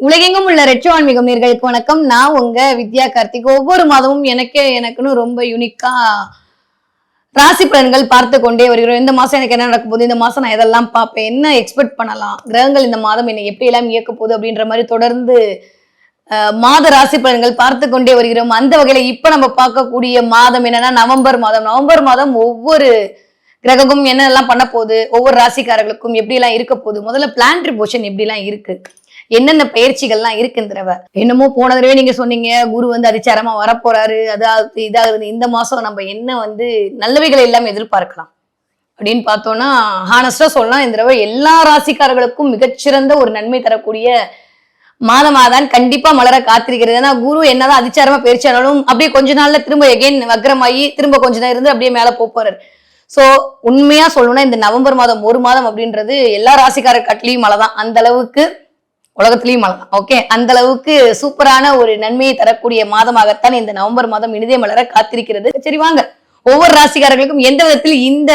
உலகெங்கும் உள்ள ரெட்ரோ ஆன்மீகம் நேர்களுக்கு வணக்கம். நான் உங்க வித்யா கார்த்திக். ஒவ்வொரு மாதமும் எனக்கே எனக்குன்னு ரொம்ப யூனிக்கா ராசி பலன்கள் பார்த்து கொண்டே வருகிறோம். இந்த மாசம் எனக்கு என்ன நடக்க போகுது? இந்த மாசம் நான் எதெல்லாம் பார்ப்பேன்? என்ன எக்ஸ்பெக்ட் பண்ணலாம்? கிரகங்கள் இந்த மாதம் என்னை எப்படி எல்லாம் இயக்க போகுது அப்படின்ற மாதிரி தொடர்ந்து மாத ராசி பலன்கள் பார்த்து கொண்டே வருகிறோம். அந்த வகையில இப்ப நம்ம பார்க்கக்கூடிய மாதம் என்னன்னா நவம்பர் மாதம். நவம்பர் மாதம் ஒவ்வொரு கிரகமும் என்னெல்லாம் பண்ண போகுது? ஒவ்வொரு ராசிக்காரர்களுக்கும் எப்படி எல்லாம் இருக்க போகுது? முதல்ல பிளான்ட்ரி போஷன் எப்படிலாம் இருக்கு? என்னென்ன பயிற்சிகள்லாம் இருக்கு இந்த தடவை என்னமோ போன தடவை நீங்க சொன்னீங்க குரு வந்து அதிச்சாரமா வரப்போறாரு அதாவது இதாகுது இந்த மாசம் நம்ம என்ன வந்து நல்லவைகளை எல்லாம் எதிர்பார்க்கலாம். அப்படின்னு பார்த்தோம்னா ஹானஸ்டா சொல்லலாம் இந்த தடவை எல்லா ராசிக்காரர்களுக்கும் மிகச்சிறந்த ஒரு நன்மை தரக்கூடிய மாதமாதான் கண்டிப்பா மலர காத்திருக்கிறது. ஏன்னா குரு என்னதான் அதிச்சாரமா பயிற்சியானாலும் அப்படியே கொஞ்ச நாள்ல திரும்ப எகைன் வக்ரமாயி திரும்ப கொஞ்ச நேரம் இருந்து அப்படியே மேல போப் போறாரு உண்மையாக உண்மையா சொல்லணும்னா இந்த நவம்பர் மாதம் ஒரு மாதம் அப்படின்றது எல்லா ராசிக்காரர் கட்லியும் மழை தான் அந்த அளவுக்கு உலகத்திலையும் மழை ஓகே அந்த அளவுக்கு சூப்பரான ஒரு நன்மையை தரக்கூடிய மாதமாகத்தான் இந்த நவம்பர் மாதம் இனிதே மலர காத்திருக்கிறது. சரி வாங்க. ஒவ்வொரு ராசிக்காரர்களுக்கும் எந்த விதத்தில் இந்த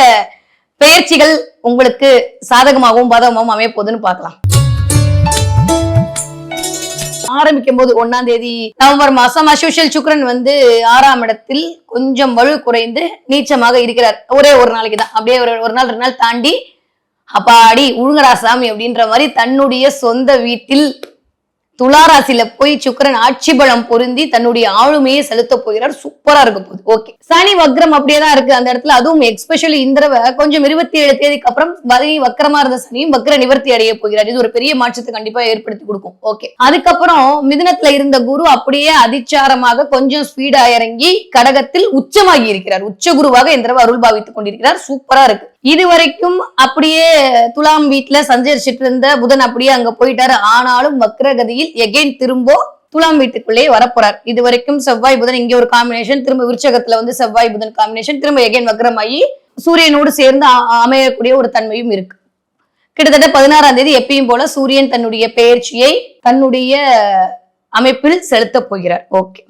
பெயர்ச்சிகள் உங்களுக்கு சாதகமாகவும் பாதகமாகவும் அமைய போகுதுன்னு பார்க்கலாம். ஆரம்பிக்கும் போது ஒன்னாம் தேதி நவம்பர் மாசம் அசோஷியல் சுக்ரன் வந்து ஆறாம் இடத்தில் கொஞ்சம் வலு குறைந்து நீச்சமாக இருக்கிறார். ஒரே ஒரு நாளைக்கு தான் அப்படியே ஒரு ஒரு நாள் ரெண்டு நாள் தாண்டி அப்பாடி உழுங்கரா சாமி அப்படின்ற மாதிரி தன்னுடைய சொந்த வீட்டில் துளாராசியில போய் சுக்கிரன் ஆட்சி பலம் பொருந்தி தன்னுடைய ஆளுமையை செலுத்த போகிறார். சூப்பரா இருக்க போகுது. ஓகே சனி வக்ரம் அப்படியே தான் இருக்கு அந்த இடத்துல. அதுவும் எக்ஸ்பெஷலி இந்த தடவை கொஞ்சம் இருபத்தி ஏழு தேதிக்கு அப்புறம் வரி வக்கரமா இருந்த சனியும் வக்ர நிவர்த்தி அடைய போகிறார். இது ஒரு பெரிய மாற்றத்தை கண்டிப்பா ஏற்படுத்தி கொடுக்கும். ஓகே அதுக்கப்புறம் மிதுனத்துல இருந்த குரு அப்படியே அதிச்சாரமாக கொஞ்சம் ஸ்பீடா இறங்கி கடகத்தில் உச்சமாகி இருக்கிறார். உச்ச குருவாக இந்த தடவை அருள் பாவித்துக் கொண்டிருக்கிறார். சூப்பரா இருக்கு. இது வரைக்கும் அப்படியே துலாம் வீட்டுல சஞ்சரிச்சிட்டு இருந்த புதன் அப்படியே அங்க போயிட்டாரு. ஆனாலும் வக்ரகதியில் எகைன் திரும்ப துலாம் வீட்டுக்குள்ளே வரப்போறார். இது வரைக்கும் செவ்வாய் புதன் இங்க ஒரு காம்பினேஷன் திரும்ப விருச்சகத்துல வந்து செவ்வாய் புதன் காம்பினேஷன் திரும்ப எகைன் வக்ரமாயி சூரியனோடு சேர்ந்து அமையக்கூடிய ஒரு தன்மையும் இருக்கு. கிட்டத்தட்ட பதினாறாம் தேதி எப்பயும் போல சூரியன் தன்னுடைய பெயர்ச்சியை தன்னுடைய அமைப்பில் செலுத்தப் போகிறார். ஓகே.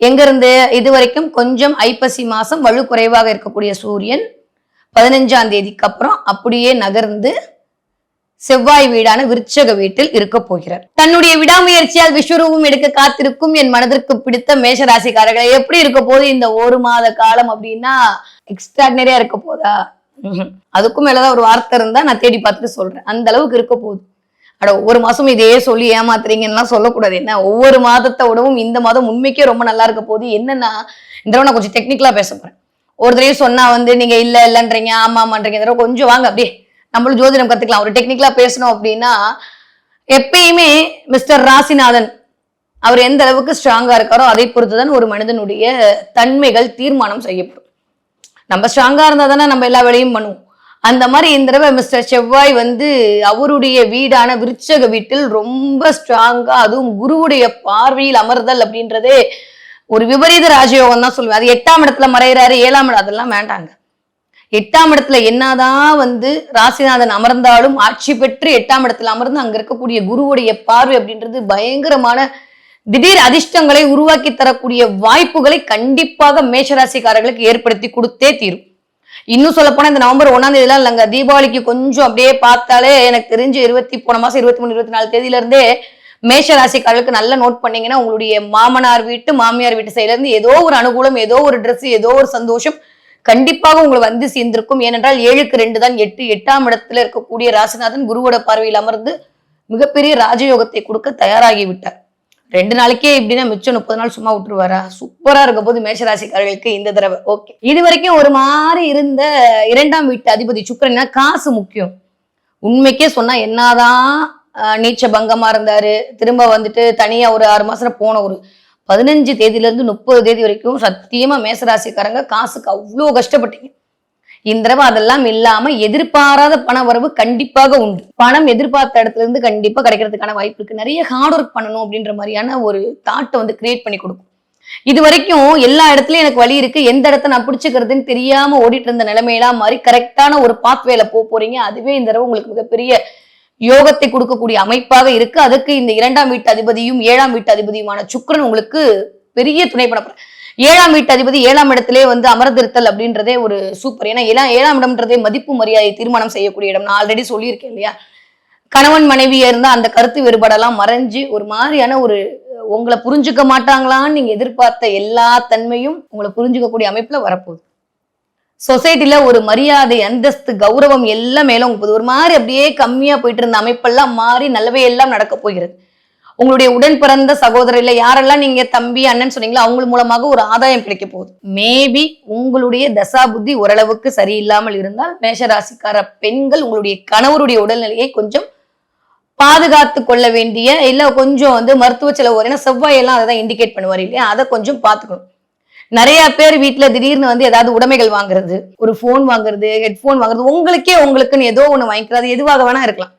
எங்க இருந்து இது வரைக்கும் கொஞ்சம் ஐப்பசி மாசம் வலு குறைவாக இருக்கக்கூடிய சூரியன் பதினஞ்சாம் தேதிக்கு அப்புறம் அப்படியே நகர்ந்து செவ்வாய் வீடான விருச்சக வீட்டில் இருக்க போகிறார். தன்னுடைய விடாமுயற்சியால் விஸ்வரூபம் எடுக்க காத்திருக்கும் என் மனதிற்கு பிடித்த மேஷராசிக்காரர்களை எப்படி இருக்க போகுது இந்த ஒரு மாத காலம் அப்படின்னா எக்ஸ்ட்ராடினரியா இருக்க போதா? அதுக்கும் மேலதான் ஒரு வார்த்தை இருந்தா நான் தேடி பார்த்துட்டு சொல்றேன். அந்த அளவுக்கு இருக்க போகுது. அட ஒவ்வொரு மாசமும் இதே சொல்லி ஏமாத்துறீங்கன்னா சொல்லக்கூடாது. என்ன ஒவ்வொரு மாதத்தை விடவும் இந்த மாதம் உண்மைக்கே ரொம்ப நல்லா இருக்க போகுது. என்னன்னா இந்த தடவை நான் கொஞ்சம் டெக்னிக்கலா பேச போறேன். ஒரு தடவை சொன்னா வந்து நீங்க இல்ல இல்லன்றீங்க ஆமா ஆமான்றீங்க இந்த தடவை கொஞ்சம் வாங்க அப்படியே நம்மளும் ஜோதிடம் கத்துக்கலாம். ஒரு டெக்னிக்கலா பேசணும் அப்படின்னா எப்பயுமே மிஸ்டர் ராசிநாதன் அவர் எந்த அளவுக்கு ஸ்ட்ராங்கா இருக்காரோ அதை பொறுத்துதான் ஒரு மனிதனுடைய தன்மைகள் தீர்மானம் செய்யப்படும். நம்ம ஸ்ட்ராங்கா இருந்தா தானே நம்ம எல்லா வேலையும் பண்ணுவோம். அந்த மாதிரி இந்த தடவை மிஸ்டர் செவ்வாய் வந்து அவருடைய வீடான விருச்சக வீட்டில் ரொம்ப ஸ்ட்ராங்கா அதுவும் குருவுடைய பார்வையில் அமர்தல் அப்படின்றதே ஒரு விபரீத ராஜயோகம் தான் சொல்லுவேன். அது எட்டாம் இடத்துல மறைகிறாரு ஏழாம் இடம் அதெல்லாம் வேண்டாங்க. எட்டாம் இடத்துல என்னதான் வந்து ராசிநாதன் அமர்ந்தாலும் ஆட்சி பெற்று எட்டாம் இடத்துல அமர்ந்து அங்க இருக்கக்கூடிய குருவுடைய பார்வை அப்படின்றது பயங்கரமான திடீர் அதிர்ஷ்டங்களை உருவாக்கி தரக்கூடிய வாய்ப்புகளை கண்டிப்பாக மேஷராசிக்காரர்களுக்கு ஏற்படுத்தி கொடுத்தே தீரும். இன்னும் சொல்ல போனா இந்த நவம்பர் ஒன்னாம் தேதியெல்லாம் இல்லைங்க. தீபாவளிக்கு கொஞ்சம் அப்படியே பார்த்தாலே எனக்கு தெரிஞ்சு இருபத்தி போன மாசம் இருபத்தி மூணு இருபத்தி நாலு தேதியில இருந்தே மேஷ ராசிக்காரர்களுக்கு நல்லா நோட் பண்ணீங்கன்னா உங்களுடைய மாமனார் வீட்டு மாமியார் வீட்டு சைடுல இருந்து ஏதோ ஒரு அனுகூலம் ஏதோ ஒரு ட்ரெஸ் ஏதோ ஒரு சந்தோஷம் கண்டிப்பாக உங்களை வந்து சேர்ந்திருக்கும். ஏனென்றால் ஏழுக்கு ரெண்டு தான் எட்டு. எட்டாம் இடத்துல இருக்கக்கூடிய ராசிநாதன் குருவோட பார்வையில் அமர்ந்து மிகப்பெரிய ராஜயோகத்தை கொடுக்க தயாராகி விட்டார் ரெண்டு நாளைக்கே இப்படின்னா மிச்சம் முப்பது நாள் சும்மா விட்டுருவாரா? சூப்பரா இருக்க போது மேஷராசிக்காரர்களுக்கு இந்த தடவை. ஓகே இது வரைக்கும் ஒரு மாதிரி இருந்த இரண்டாம் வீட்டு அதிபதி சுக்கிரன்னா காசு முக்கியம். உண்மைக்கே சொன்னா என்னதான் நீச்ச பங்கமா இருந்தாரு. திரும்ப வந்துட்டு தனியா ஒரு ஆறு மாசம் போன ஒரு பதினஞ்சு தேதியில இருந்து முப்பது தேதி வரைக்கும் சத்தியமா மேசராசிக்காரங்க காசுக்கு அவ்வளோ கஷ்டப்பட்டீங்க. இந்த தடவை அதெல்லாம் இல்லாம எதிர்பாராத பண வரவு கண்டிப்பாக உண்டு. பணம் எதிர்பார்த்த இடத்துல இருந்து கண்டிப்பா கிடைக்கிறதுக்கான வாய்ப்பு இருக்கு. நிறைய ஹார்ட் ஒர்க் பண்ணணும் அப்படின்ற மாதிரியான ஒரு தாட்டை வந்து கிரியேட் பண்ணி கொடுக்கும். இது வரைக்கும் எல்லா இடத்துலயும் எனக்கு வழி இருக்கு. எந்த இடத்த நான் பிடிச்சிக்கிறதுன்னு தெரியாம ஓடிட்டு இருந்த நிலைமையெல்லாம் மாதிரி கரெக்டான ஒரு பாத்வேல போக போறீங்க. அதுவே இந்த தடவை உங்களுக்கு மிகப்பெரிய யோகத்தை கொடுக்கக்கூடிய அமைப்பாக இருக்கு. அதுக்கு இந்த இரண்டாம் வீட்டு அதிபதியும் ஏழாம் வீட்டு அதிபதியுமான சுக்கிரன் உங்களுக்கு பெரிய துணை பண்ண ஏழாம் வீட்டு அதிபதி ஏழாம் இடத்திலே வந்து அமர்ந்திருத்தல் அப்படின்றதே ஒரு சூப்பர் ஏன்னா ஏழாம் ஏழாம் இடம்ன்றதே மதிப்பு மரியாதை தீர்மானம் செய்யக்கூடிய இடம். நான் ஆல்ரெடி சொல்லியிருக்கேன் இல்லையா? கணவன் மனைவியா இருந்தா அந்த கருத்து வேறுபாடெல்லாம் மறைஞ்சு ஒரு மாதிரியான ஒரு உங்களை புரிஞ்சுக்க மாட்டாங்களான்னு நீங்க எதிர்பார்த்த எல்லா தன்மையும் உங்களை புரிஞ்சுக்கக்கூடிய அமைப்புல வரப்போகுது. சொசைட்டில ஒரு மரியாதை அந்தஸ்து கௌரவம் எல்லாம் மேலும் போகுது. ஒரு மாதிரி அப்படியே கம்மியா போயிட்டு இருந்த அமைப்பெல்லாம் மாறி நல்லவே எல்லாம் நடக்க போகிறது. உங்களுடைய உடன் பிறந்த சகோதரர் இல்ல யாரெல்லாம் நீங்க தம்பி அண்ணன் சொன்னீங்களோ அவங்க மூலமாக ஒரு ஆதாயம் கிடைக்க போகுது. மேபி உங்களுடைய தசா புத்தி ஓரளவுக்கு சரியில்லாமல் இருந்தால் மேஷராசிக்கார பெண்கள் உங்களுடைய கணவருடைய உடல்நிலையை கொஞ்சம் பாதுகாத்து கொள்ள வேண்டிய இல்ல கொஞ்சம் வந்து மருத்துவ செலவு ஏன்னா செவ்வாயெல்லாம் அதை தான் இண்டிகேட் பண்ணுவார் இல்லையா? அதை கொஞ்சம் பார்த்துக்கணும். நிறைய பேர் வீட்டுல திடீர்னு வந்து ஏதாவது உடைமைகள் வாங்குறது ஒரு ஃபோன் வாங்குறது ஹெட்ஃபோன் வாங்குறது உங்களுக்கே உங்களுக்குன்னு ஏதோ ஒண்ணு வாங்கிக்கிறது அது எதுவாக வேணா இருக்கலாம்.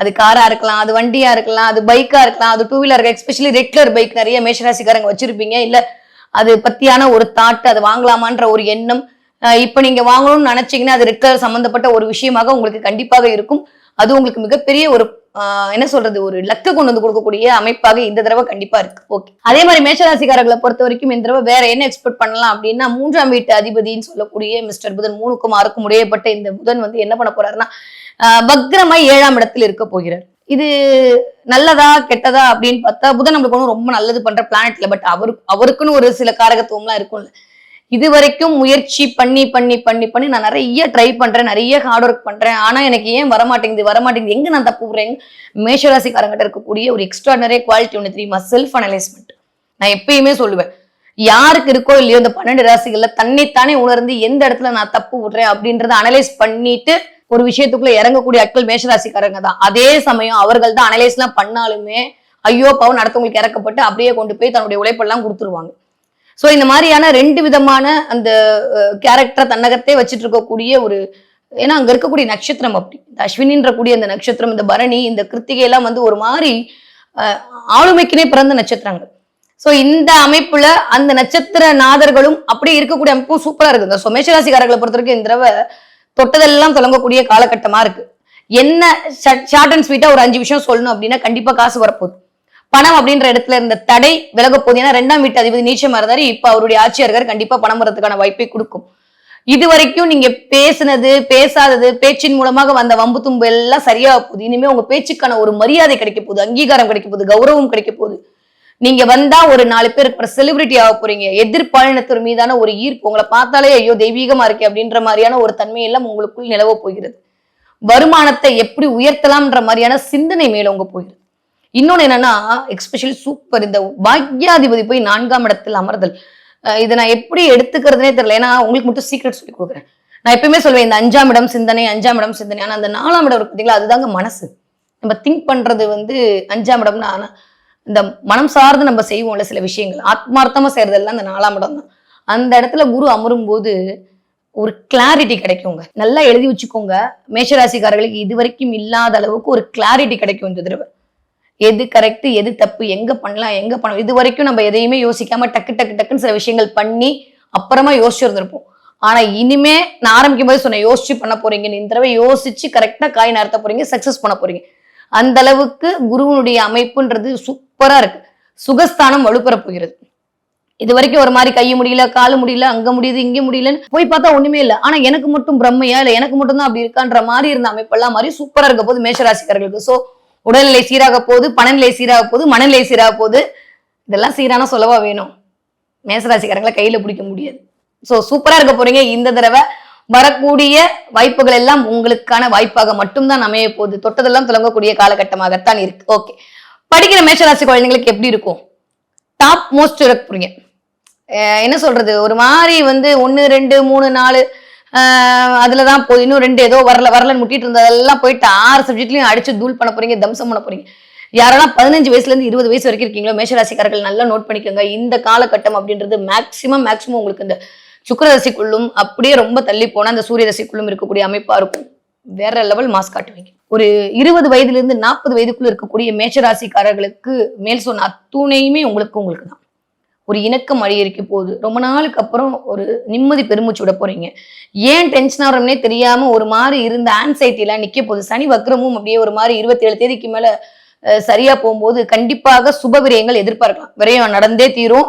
அது காரா இருக்கலாம் அது வண்டியா இருக்கலாம் அது பைக்கா இருக்கலாம் அது two wheeler especially regular bike நிறைய மேஷராசிக்காரங்க வச்சிருப்பீங்க. இல்ல அது பத்தியான ஒரு தாட் அது வாங்கலாமான்ற ஒரு எண்ணம் இப்ப நீங்க வாங்கணும்னு நினைச்சீங்கன்னா அது ரெட் கலர் சம்பந்தப்பட்ட ஒரு விஷயமாக உங்களுக்கு கண்டிப்பாக இருக்கும். அது உங்களுக்கு மிகப்பெரிய ஒரு ஆஹ் என்ன சொல்றது ஒரு லக்க கொண்டு வந்து கொடுக்கக்கூடிய அமைப்பாக இந்த தடவை கண்டிப்பா இருக்கு. ஓகே அதே மாதிரி மேஷராசிக்காரர்களை பொறுத்த வரைக்கும் இந்த தடவை வேற என்ன எக்ஸ்பெக்ட் பண்ணலாம் அப்படின்னா மூன்றாம் வீட்டு அதிபதின்னு சொல்லக்கூடிய மிஸ்டர் புதன் மூணுக்கும் ஆறுக்கும் உடையப்பட்ட இந்த புதன் வந்து என்ன பண்ண போறாருன்னா ஆஹ் ஏழாம் இடத்துல இருக்க போகிறார். இது நல்லதா கெட்டதா அப்படின்னு பார்த்தா புதன் நம்மளுக்கு ஒன்றும் ரொம்ப நல்லது பண்ற பிளானட் இல்லை பட் அவருக்கு அவருக்குன்னு ஒரு சில காரகத்துவம்லாம் இருக்கும்ல. இது வரைக்கும் முயற்சி பண்ணி பண்ணி பண்ணி பண்ணி நான் நிறைய ட்ரை பண்றேன் நிறைய ஹார்ட் ஒர்க் பண்றேன். ஆனா எனக்கு ஏன் வரமாட்டேங்குது வரமாட்டேங்குது? எங்க நான் தப்பு விடுறேன்? மேஷராசிக்காரங்கிட்ட இருக்கக்கூடிய ஒரு எக்ஸ்ட்ராடனரி குவாலிட்டி ஒன்று தெரியுமா? செல்ஃப் அனலைஸ்மெண்ட் நான் எப்பயுமே சொல்லுவேன் யாருக்கு இருக்கோ இல்லையோ இந்த பன்னெண்டு ராசிகள்ல தன்னைத்தானே உணர்ந்து எந்த இடத்துல நான் தப்பு விடுறேன் அப்படின்றத அனலைஸ் பண்ணிட்டு ஒரு விஷயத்துக்குள்ள இறங்கக்கூடிய ஆட்கள் மேஷராசிக்காரங்க தான். அதே சமயம் அவர்கள் தான் அனலைஸ் எல்லாம் பண்ணாலுமே ஐயோ பவன் அடுத்தவங்களுக்கு இறக்கப்பட்டு அப்படியே கொண்டு போய் தன்னுடைய உழைப்பெல்லாம் கொடுத்துருவாங்க. ஸோ இந்த மாதிரியான ரெண்டு விதமான அந்த கேரக்டரை தன்னகத்தே வச்சுட்டு இருக்கக்கூடிய ஒரு ஏன்னா அங்கே இருக்கக்கூடிய நட்சத்திரம் அப்படி. இந்த அஸ்வினின்ற கூடிய அந்த நட்சத்திரம் இந்த பரணி இந்த கிருத்திகை எல்லாம் வந்து ஒரு மாதிரி ஆளுமைக்குனே பிறந்த நட்சத்திரங்கள். ஸோ இந்த அமைப்புல அந்த நட்சத்திர நாதர்களும் அப்படியே இருக்கக்கூடிய அமைப்பும் சூப்பராக இருக்கு. இந்த சுமேஷராசிக்காரர்களை பொறுத்த வரைக்கும் இந்த தடவை தொட்டதெல்லாம் தொடங்கக்கூடிய காலகட்டமாக இருக்கு. என்ன ஷார்ட் அண்ட் ஸ்வீட்டாக ஒரு அஞ்சு விஷயம் சொல்லணும் அப்படின்னா கண்டிப்பாக காசு வரப்போகுது. பணம் அப்படின்ற இடத்துல இருந்த தடை விலக போகுது. ஏன்னா ரெண்டாம் வீட்டு அதிபதி நீச்சமா இருந்தாரு இப்ப அவருடைய ஆட்சியா இருக்காரு கண்டிப்பா பணம் வரதுக்கான வாய்ப்பை கொடுக்கும். இது வரைக்கும் நீங்க பேசுனது பேசாதது பேச்சின் மூலமாக வந்த வம்பு தும்பு எல்லாம் சரியா போகுது. இனிமே உங்க பேச்சுக்கான ஒரு மரியாதை கிடைக்க போகுது. அங்கீகாரம் கிடைக்க போகுது. கௌரவம் கிடைக்க போகுது. நீங்க வந்தா ஒரு நாலு பேர் செலிபிரிட்டி ஆக போறீங்க. எதிர்பாலினத்தர் மீதான ஒரு ஈர்ப்பு. உங்களை பார்த்தாலே ஐயோ தெய்வீகமா இருக்கே அப்படின்ற மாதிரியான ஒரு தன்மை எல்லாம் உங்களுக்குள் நிலவ போகிறது. வருமானத்தை எப்படி உயர்த்தலாம்ன்ற மாதிரியான சிந்தனை மேலோங்க போகிறது. இன்னொன்று என்னன்னா எக்ஸ்பெஷலி சூப்பர் இந்த பாக்யாதிபதி போய் நான்காம் இடத்தில் அமர்தல். இதை நான் எப்படி எடுத்துக்கிறதுனே தெரியல. ஏன்னா உங்களுக்கு மட்டும் சீக்ரெட் சொல்லி கொடுக்குறேன். நான் எப்பயுமே சொல்வேன் இந்த அஞ்சாம் இடம் சிந்தனை அஞ்சாம் இடம் சிந்தனை. ஆனால் அந்த நாலாம் இடம் இருக்கு பார்த்தீங்களா அதுதாங்க மனசு. நம்ம திங்க் பண்ணுறது வந்து அஞ்சாம் இடம்னா ஆனால் இந்த மனம் சார்ந்து நம்ம செய்வோம்ல சில விஷயங்கள். ஆத்மார்த்தமாக செய்கிறதெல்லாம் அந்த நாலாம் இடம் தான். அந்த இடத்துல குரு அமரும் போது ஒரு கிளாரிட்டி கிடைக்குங்க. நல்லா எழுதி வச்சுக்கோங்க. மேஷராசிக்காரர்களுக்கு இது வரைக்கும் இல்லாத அளவுக்கு ஒரு கிளாரிட்டி கிடைக்கும் இந்த தடவை. எது கரெக்ட் எது தப்பு எங்க பண்ணலாம் எங்க பண்ணலாம் இது வரைக்கும் நம்ம எதையுமே யோசிக்காம டக்கு டக்கு டக்குன்னு சில விஷயங்கள் பண்ணி அப்புறமா யோசிச்சிருந்திருப்போம் ஆனா இனிமே நான் ஆரம்பிக்கும் போது சொன்னேன் யோசிச்சு பண்ண போறீங்கன்னு இந்த தடவை யோசிச்சு கரெக்டா காய் நடத்த போறீங்க சக்சஸ் பண்ண போறீங்க. அந்த அளவுக்கு குருவனுடைய அமைப்புன்றது சூப்பரா இருக்கு. சுகஸ்தானம் வலுப்பெற போகிறது. இது வரைக்கும் ஒரு மாதிரி கை முடியல காலு முடியல அங்க முடியுது இங்க முடியலன்னு போய் பார்த்தா ஒண்ணுமே இல்ல. ஆனா எனக்கு மட்டும் பிரம்மையா இல்ல எனக்கு மட்டும் தான் அப்படி இருக்கான்ற மாதிரி இருந்த அமைப்பெல்லாம் மாதிரி சூப்பரா இருக்க போது மேஷராசிக்காரர்களுக்கு. சோ உடல்நிலை சீராக போகுது பணநிலை சீராக போகுது மனநிலை சீராக போகுது. இதெல்லாம் சீரான சொல்லவா வேணும்? மேசராசிக்காரங்களை கையில பிடிக்க முடியாது. சோ சூப்பரா இருக்க போறீங்க. இந்த தடவை வரக்கூடிய வாய்ப்புகள் எல்லாம் உங்களுக்கான வாய்ப்பாக மட்டும்தான் அமைய போகுது. தொட்டதெல்லாம் தொடங்கக்கூடிய காலகட்டமாகத்தான் இருக்கு. ஓகே படிக்கிற மேஷராசி குழந்தைங்களுக்கு எப்படி இருக்கும்? டாப் மோஸ்ட் இருக்க போறீங்க. என்ன சொல்றது? ஒரு மாதிரி வந்து ஒன்னு ரெண்டு மூணு நாலு அதுலதான் போய் இன்னும் ரெண்டு ஏதோ வரல வரலன்னு முட்டிட்டு இருந்ததெல்லாம் போயிட்டு ஆறு சப்ஜெக்ட்லயும் அடிச்சு தூள் பண்ண போறீங்க தம்சம் பண்ண போறீங்க. யாரெல்லாம் பதினஞ்சு வயசுல இருந்து இருபது வயசு வரைக்கும் இருக்கீங்களோ மேஷராசிக்காரர்கள் நல்லா நோட் பண்ணிக்கோங்க. இந்த காலகட்டம் அப்படின்றது மேக்சிமம் மேக்சிமம் உங்களுக்கு இந்த சுக்கரரசிக்குள்ளும் அப்படியே ரொம்ப தள்ளி போனா அந்த சூரிய ரசிக்குள்ளும் இருக்கக்கூடிய அமைப்பா இருக்கும். வேற லெவல் மாஸ் காட்டுவீங்க. ஒரு இருபது வயதுல இருந்து நாற்பது வயதுக்குள்ள இருக்கக்கூடிய மேஷராசிக்காரர்களுக்கு மேல் சொன்ன அத்துணையுமே உங்களுக்கு உங்களுக்கு தான் ஒரு இணக்கம் அழியறிக்க போகுது. ரொம்ப நாளுக்கு அப்புறம் ஒரு நிம்மதி பெருமூச்சு விட போறீங்க. ஏன் டென்ஷன் ஆகிறோம்னே தெரியாம ஒரு மாதிரி இருந்த ஆன்சைட்டிலாம் நிக்க போகுது. சனி வக்ரமும் அப்படியே ஒரு மாதிரி இருபத்தி ஏழு தேதிக்கு மேல சரியா போகும்போது கண்டிப்பாக சுப விரயங்கள் எதிர்பார்க்கலாம். விரயம் நடந்தே தீரும்.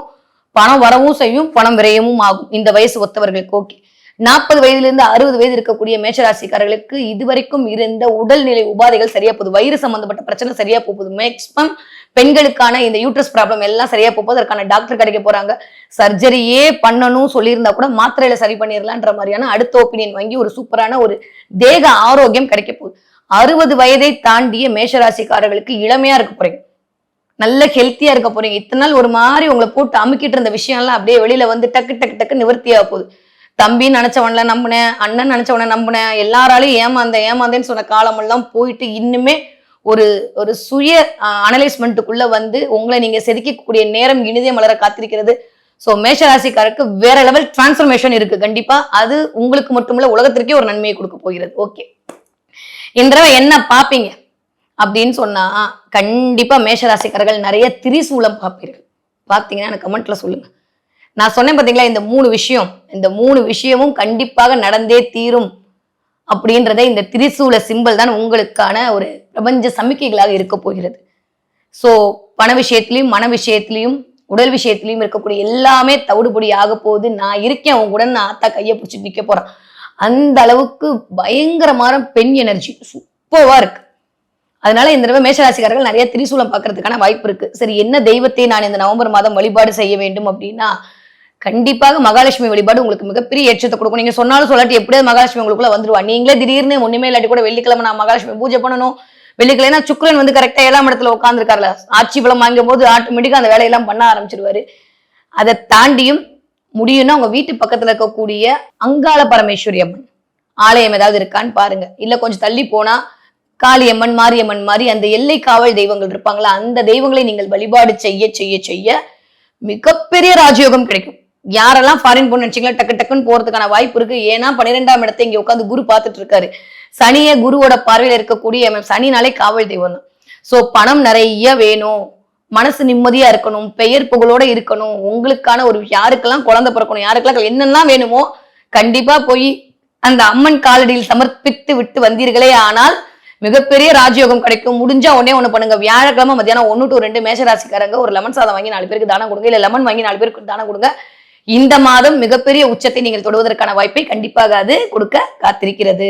பணம் வரவும் செய்யும் பணம் விரயமும் ஆகும். இந்த வயசு ஒத்தவர்களுக்கு ஓகே நாற்பது வயதிலிருந்து அறுபது வயது இருக்கக்கூடிய மேஷராசிக்காரர்களுக்கு இதுவரைக்கும் இருந்த உடல்நிலை உபாதைகள் சரியா போகுது. வயிறு சம்பந்தப்பட்ட பிரச்சனை சரியா போகுது. மேக்சிமம் பெண்களுக்கான இந்த யூட்ரஸ் ப்ராப்ளம் எல்லாம் சரியா போகுது. அதற்கான டாக்டர் கிடைக்க போறாங்க. சர்ஜரியே பண்ணணும் சொல்லியிருந்தா கூட மாத்திரையில சரி பண்ணிடலான்ற மாதிரியான அடுத்த ஒப்பீனியன் வாங்கி ஒரு சூப்பரான ஒரு தேக ஆரோக்கியம் கிடைக்க போகுது. அறுபது வயதை தாண்டிய மேஷராசிக்காரர்களுக்கு இளமையா இருக்க போறீங்க. நல்ல ஹெல்த்தியா இருக்க போறீங்க. இத்தனை நாள் ஒரு மாதிரி உங்களை போட்டு அமுக்கிட்டு இருந்த விஷயம்லாம் அப்படியே வெளியில வந்து டக்கு டக்கு டக்கு நிவர்த்தியா போகுது. தம்பி நினைச்சவன்ல நம்பினேன் அண்ணன் நினைச்சவன நம்பினேன் எல்லாராலையும் ஏமாந்தேன் ஏமாந்தேன்னு சொன்ன காலமெல்லாம் போயிட்டு இன்னுமே ஒரு ஒரு சுய அனலைஸ்மெண்ட்டுக்குள்ள வந்து உங்களை நீங்க செதுக்கக்கூடிய நேரம் இனிதே மலர காத்திருக்கிறது. ஸோ மேஷராசிக்காரருக்கு வேற லெவல் டிரான்ஸ்ஃபர்மேஷன் இருக்கு. கண்டிப்பா அது உங்களுக்கு மட்டுமல்ல உலகத்திற்கே ஒரு நன்மையை கொடுக்க போகிறது. ஓகே இந்த தடவை என்ன பார்ப்பீங்க? அப்படின்னு சொன்னா கண்டிப்பா மேஷராசிக்காரர்கள் நிறைய திரிசூலம் பார்ப்பீர்கள். பார்த்தீங்கன்னா எனக்கு கமெண்ட்ல சொல்லுங்க. நான் சொன்னேன் பார்த்தீங்களா இந்த மூணு விஷயம் இந்த மூணு விஷயமும் கண்டிப்பாக நடந்தே தீரும் அப்படின்றத இந்த திரிசூல சிம்பிள் தான் உங்களுக்கான ஒரு பிரபஞ்ச சமிக்கைகளாக இருக்க போகிறது. ஸோ பண விஷயத்திலையும் மன விஷயத்திலையும் உடல் விஷயத்திலையும் இருக்கக்கூடிய எல்லாமே தவிடுபடி ஆக போகுது. நான் இருக்கேன் அவங்க கூட நான் ஆத்தா கையை பிடிச்சிட்டு நிற்க போறேன். அந்த அளவுக்கு பயங்கரமான பெண் எனர்ஜி சூப்பர்வாக இருக்கு. அதனால இந்த தடவை மேஷராசிக்காரர்கள் நிறைய திரிசூலம் பார்க்கறதுக்கான வாய்ப்பு இருக்கு. சரி என்ன தெய்வத்தை நான் இந்த நவம்பர் மாதம் வழிபாடு செய்ய வேண்டும் அப்படின்னா கண்டிப்பாக மகாலட்சுமி வழிபாடு உங்களுக்கு மிகப்பெரிய ஏற்றத்தை கொடுக்கும். நீங்க சொன்னாலும் சொல்லாட்டி எப்படியாவது மகாலட்சுமி உங்களுக்குள்ள வந்துருவா. நீங்களே திடீர்னு ஒண்ணுமே இல்லாட்டி கூட வெள்ளிக்கிழமை நான் மகாலட்சுமி பூஜை பண்ணணும். வெள்ளிக்கிழமை சுக்கிரன் வந்து கரெக்டா ஏழாம் இடத்துல உட்காந்துருக்காருல ஆட்சி பலம் வாங்கும் போது ஆட்டோமேட்டிக்கா அந்த வேலையெல்லாம் பண்ண ஆரம்பிச்சிருவாரு. அதை தாண்டியும் முடியும்னா உங்க வீட்டு பக்கத்துல இருக்கக்கூடிய அங்காள பரமேஸ்வரி அம்மன் ஆலயம் ஏதாவது இருக்கான்னு பாருங்க. இல்ல கொஞ்சம் தள்ளி போனா காளியம்மன் மாரியம்மன் மாதிரி அந்த எல்லை காவல் தெய்வங்கள் இருப்பாங்களா? அந்த தெய்வங்களை நீங்கள் வழிபாடு செய்ய செய்ய செய்ய மிகப்பெரிய ராஜயோகம் கிடைக்கும். யாரெல்லாம் ஃபாரின் போன நினைச்சீங்களா டக்கு டக்குன்னு போறதுக்கான வாய்ப்பு இருக்கு. ஏன்னா பன்னிரெண்டாம் இடத்தை இங்க உட்காந்து குரு பார்த்துட்டு இருக்காரு. சனியே குருவோட பார்வையில இருக்கக்கூடிய சனினாலே காவல் தெய்வம் தான். சோ பணம் நிறைய வேணும். மனசு நிம்மதியா இருக்கணும். பெயர் புகழோட இருக்கணும். உங்களுக்கான ஒரு யாருக்கெல்லாம் குழந்தை பிறக்கணும் யாருக்கெல்லாம் என்னெல்லாம் வேணுமோ கண்டிப்பா போய் அந்த அம்மன் காலடியில் சமர்ப்பித்து விட்டு வந்தீர்களே ஆனால் மிகப்பெரிய ராஜயோகம் கிடைக்கும். முடிஞ்சா உடனே ஒண்ணு பண்ணுங்க. வியாழக்கிழமை மத்தியானம் ஒன்னு டு ரெண்டு மேஷராசிக்காரங்க ஒரு லெமன் சாதம் வாங்கி நாலு பேருக்கு தானம் கொடுங்க. இல்ல லெமன் வாங்கி நாலு பேருக்கு தானம் கொடுங்க. இந்த மாதம் மிகப்பெரிய உச்சத்தை நீங்கள் தொடுவதற்கான வாய்ப்பை கண்டிப்பாக அது கொடுக்க காத்திருக்கிறது.